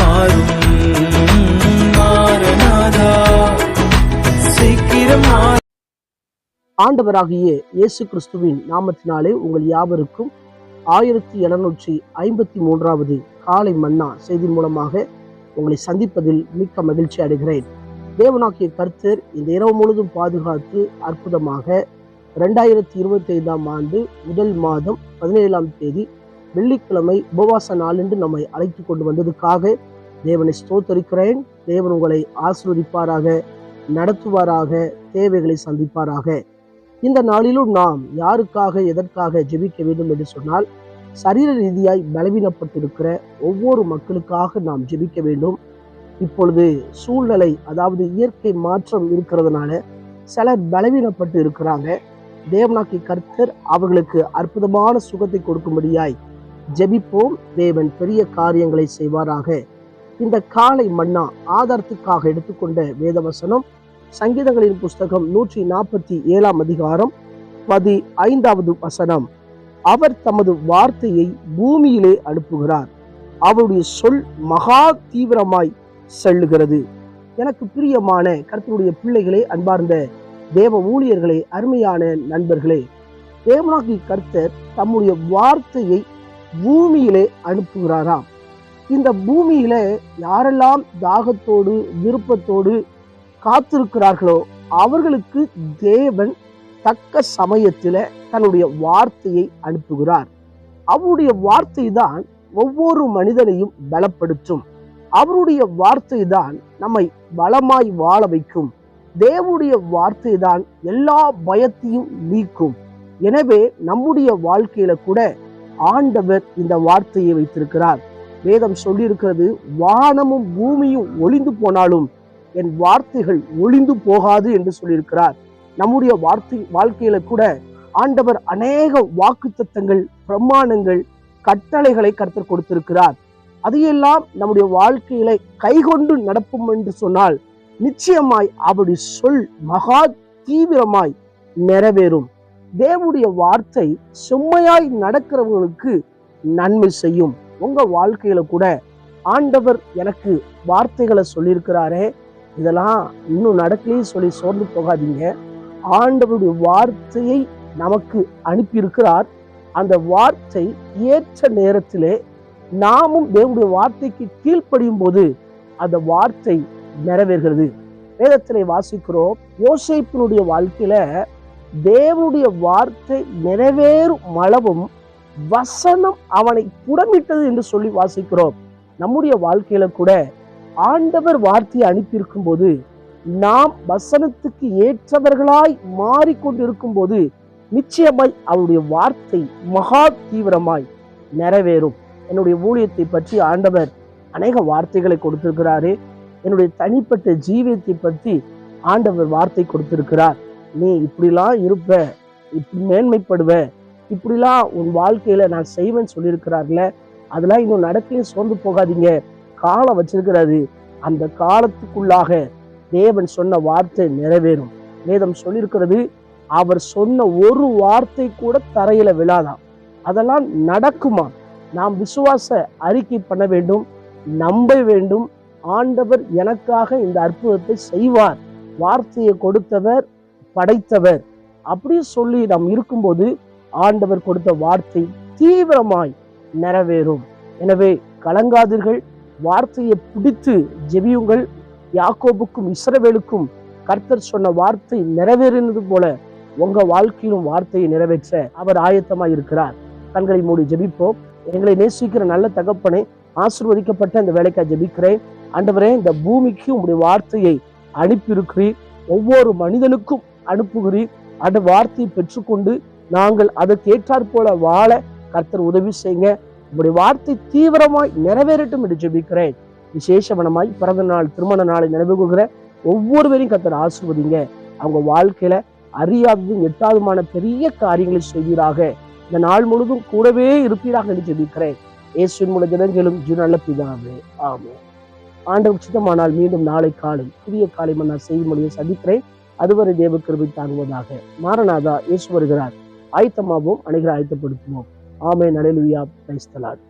மாறும். ஆண்டவராகிய இயேசு கிறிஸ்துவின் நாமத்தினாலே உங்கள் யாவருக்கும் ஆயிரத்தி எழுநூற்றி ஐம்பத்தி மூன்றாவது காலை மன்னா செய்தி மூலமாக உங்களை சந்திப்பதில் மிக்க மகிழ்ச்சி அடைகிறேன். தேவனாக்கிய கர்த்தர் இந்த இரவு முழுதும் பாதுகாத்து அற்புதமாக ரெண்டாயிரத்தி இருபத்தி ஐந்தாம் ஆண்டு முதல் மாதம் பதினேழாம் தேதி வெள்ளிக்கிழமை உபவாச நாளென்று நம்மை அழைத்து கொண்டு வந்ததுக்காக தேவனை ஸ்தோத்தரிக்கிறேன். தேவன் உங்களை ஆசிர்வதிப்பாராக நடத்துவாராக தேவைகளை சந்திப்பாராக. இந்த நாளிலும் நாம் யாருக்காக எதற்காக ஜெபிக்க வேண்டும் என்று சொன்னால் சரீர ரீதியாய் பலவீனப்பட்டிருக்கிற ஒவ்வொரு மக்களுக்காக நாம் ஜெபிக்க வேண்டும். இப்பொழுது சூழ்நிலை அதாவது இயற்கை மாற்றம் இருக்கிறதுனால சிலர் பலவீனப்பட்டு இருக்கிறாங்க. தேவனாக்கி கர்த்தர் அவர்களுக்கு அற்புதமான சுகத்தை கொடுக்கும்படியாய் ஜெபிப்போம். தேவன் பெரிய காரியங்களை செய்வாராக. இந்த காலை மன்னா ஆதாரத்துக்காக எடுத்துக்கொண்ட வேதவசனம் சங்கீதங்களின் புஸ்தகம் நூற்றி நாற்பத்தி ஏழாம் அதிகாரம் பதி ஐந்தாவது வசனம். அவர் தமது வார்த்தையை பூமியிலே அனுப்புகிறார். அவருடைய சொல் மகா தீவிரமாய் செல்லுகிறது. எனக்கு பிரியமான கர்த்தருடைய பிள்ளைகளே அன்பார்ந்த தேவ ஊழியர்களே அருமையான நண்பர்களே தேவனாகி கர்த்தர் தம்முடைய வார்த்தையை பூமியிலே அனுப்புகிறாராம். இந்த பூமியில யாரெல்லாம் தாகத்தோடு விருப்பத்தோடு காத்திருக்கிறார்களோ அவர்களுக்கு தேவன் தக்க சமயத்தில் தன்னுடைய வார்த்தையை அனுப்புகிறார். அவருடைய வார்த்தை தான் ஒவ்வொரு மனிதனையும் பலப்படுத்தும். அவருடைய வார்த்தை தான் நம்மை பலமாய் வாழ வைக்கும். தேவனுடைய வார்த்தை தான் எல்லா பயத்தையும் நீக்கும். எனவே நம்முடைய வாழ்க்கையில கூட ஆண்டவர் இந்த வார்த்தையை வைத்திருக்கிறார். வேதம் சொல்லியிருக்கிறது வானமும் பூமியும் ஒளிந்து போனாலும் என் வார்த்தைகள் ஒளிந்து போகாது என்று சொல்லியிருக்கிறார். நம்முடைய வார்த்தை வாழ்க்கையில கூட ஆண்டவர் அநேக வாக்குத்தத்தங்கள் பிரமாணங்கள் கட்டளைகளை கருத்தர் கொடுத்திருக்கிறார். அதையெல்லாம் நம்முடைய வாழ்க்கையில கைகொண்டு நடப்போம் என்று சொன்னால் நிச்சயமாய் அவருடைய சொல் மகா தீவிரமாய் நிறைவேறும். தேவனுடைய வார்த்தை செம்மையாய் நடக்கிறவங்களுக்கு நன்மை செய்யும். உங்கள் வாழ்க்கையில் கூட ஆண்டவர் எனக்கு வார்த்தைகளை சொல்லியிருக்கிறாரே இதெல்லாம் இன்னும் நடக்கலையே சொல்லி சோர்ந்து போகாதீங்க. ஆண்டவருடைய வார்த்தையை நமக்கு அனுப்பியிருக்கிறார். அந்த வார்த்தை ஏற்ற நேரத்திலே நாமும் தேவனுடைய வார்த்தைக்கு கீழ்ப்படியும் போது அந்த வார்த்தை நிறைவேறுகிறது. வேதத்திலே வாசிக்கிறோம் யோசிப்பினுடைய வாழ்க்கையில தேவனுடைய வார்த்தை நிறைவேறும் அளவும் வசனம் அவனை புடமிட்டது என்று சொல்லி வாசிக்கிறோம். நம்முடைய வாழ்க்கையில கூட ஆண்டவர் வார்த்தையை அனுப்பியிருக்கும் போது நாம் வசனத்துக்கு ஏற்றவர்களாய் மாறிக்கொண்டிருக்கும் போது நிச்சயமாய் அவருடைய வார்த்தை மகா தீவிரமாய் நிறைவேறும். என்னுடைய ஊழியத்தை பற்றி ஆண்டவர் அநேக வார்த்தைகளை கொடுத்திருக்கிறாரு. என்னுடைய தனிப்பட்ட ஜீவியத்தை பற்றி ஆண்டவர் வார்த்தை கொடுத்திருக்கிறார். நீ இப்படிலாம் இருப்ப இப்படி மேன்மைப்படுவ இப்படிலாம் உன் வாழ்க்கையில நான் செய்வேன்னு சொல்லியிருக்கிறார்ல அதெல்லாம் இன்னும் நடக்கலையும் சோர்ந்து போகாதீங்க. காலம் வச்சிருக்கிறாரு அந்த காலத்துக்குள்ளாக தேவன் சொன்ன வார்த்தை நிறைவேறும். வேதம் சொல்லியிருக்கிறது அவர் சொன்ன ஒரு வார்த்தை கூட தரையில விழாதான் அதெல்லாம் நடக்குமா? நாம் விசுவாச அறிக்கை பண்ண வேண்டும் நம்ப வேண்டும். ஆண்டவர் எனக்காக இந்த அற்புதத்தை செய்வார். வார்த்தையை கொடுத்தவர் படைத்தவர். அப்படி சொல்லி நாம் இருக்கும்போது ஆண்டவர் கொடுத்த வார்த்தை தீவிரமாய் நிறைவேறும். எனவே கலங்காதீர்கள் வார்த்தையை பிடித்து ஜெபியுங்கள். யாக்கோபுக்கும் இஸ்ரவேலுக்கும் கர்த்தர் சொன்ன வார்த்தை நிறைவேறினது போல உங்க வாழ்க்கையிலும் வார்த்தையை நிறைவேற்ற அவர் ஆயத்தமாய் இருக்கிறார். கண்களை மூடி ஜெபிப்போம். எங்களை நேசிக்கிற நல்ல தகப்பனை ஆசிர்வதிக்கப்பட்ட இந்த வேலைக்காக ஜெபிக்கிறேன். ஆண்டவரே இந்த பூமிக்கு உங்களுடைய வார்த்தையை அனுப்பியிருக்கிறீர். ஒவ்வொரு மனிதனுக்கும் அனுப்புகிறீர். அந்த வார்த்தையை பெற்றுக்கொண்டு நாங்கள் அதற்கு ஏற்றாற் போல வாழ கர்த்தர் உதவி செய்யுங்க. உங்களுடைய வார்த்தை தீவிரமாய் நிறைவேறட்டும் என்று ஜெபிக்கிறேன். விசேஷவனமாய் பிறந்த நாள் திருமண நாளை நினைவு கொள்கிற ஒவ்வொருவரையும் கர்த்தர் ஆசிர்வதிங்க. அவங்க வாழ்க்கையில அறியாததும் எட்டாவதுமான பெரிய காரியங்களை செய்வீராக. இந்த நாள் முழுவதும் கூடவே இருப்பீராக என்று ஜெபிக்கிறேன். இயேசுவின் மூல தினங்களும் நல்ல பிதாவே. ஆமே ஆண்டவர் சித்தமானால் மீண்டும் நாளை காலை புதிய காலை நான் செய்திமொழியை சந்திக்கிறேன். அதுவரை தேவ கிருபி தாங்குவதாக. மாரநாதா இயேசு வருகிறார். ஆயத்தமாகவும் அனைகரை ஆயத்தப்படுத்துவோம். ஆமை நலைலுயா கிரைஸ்தலாட்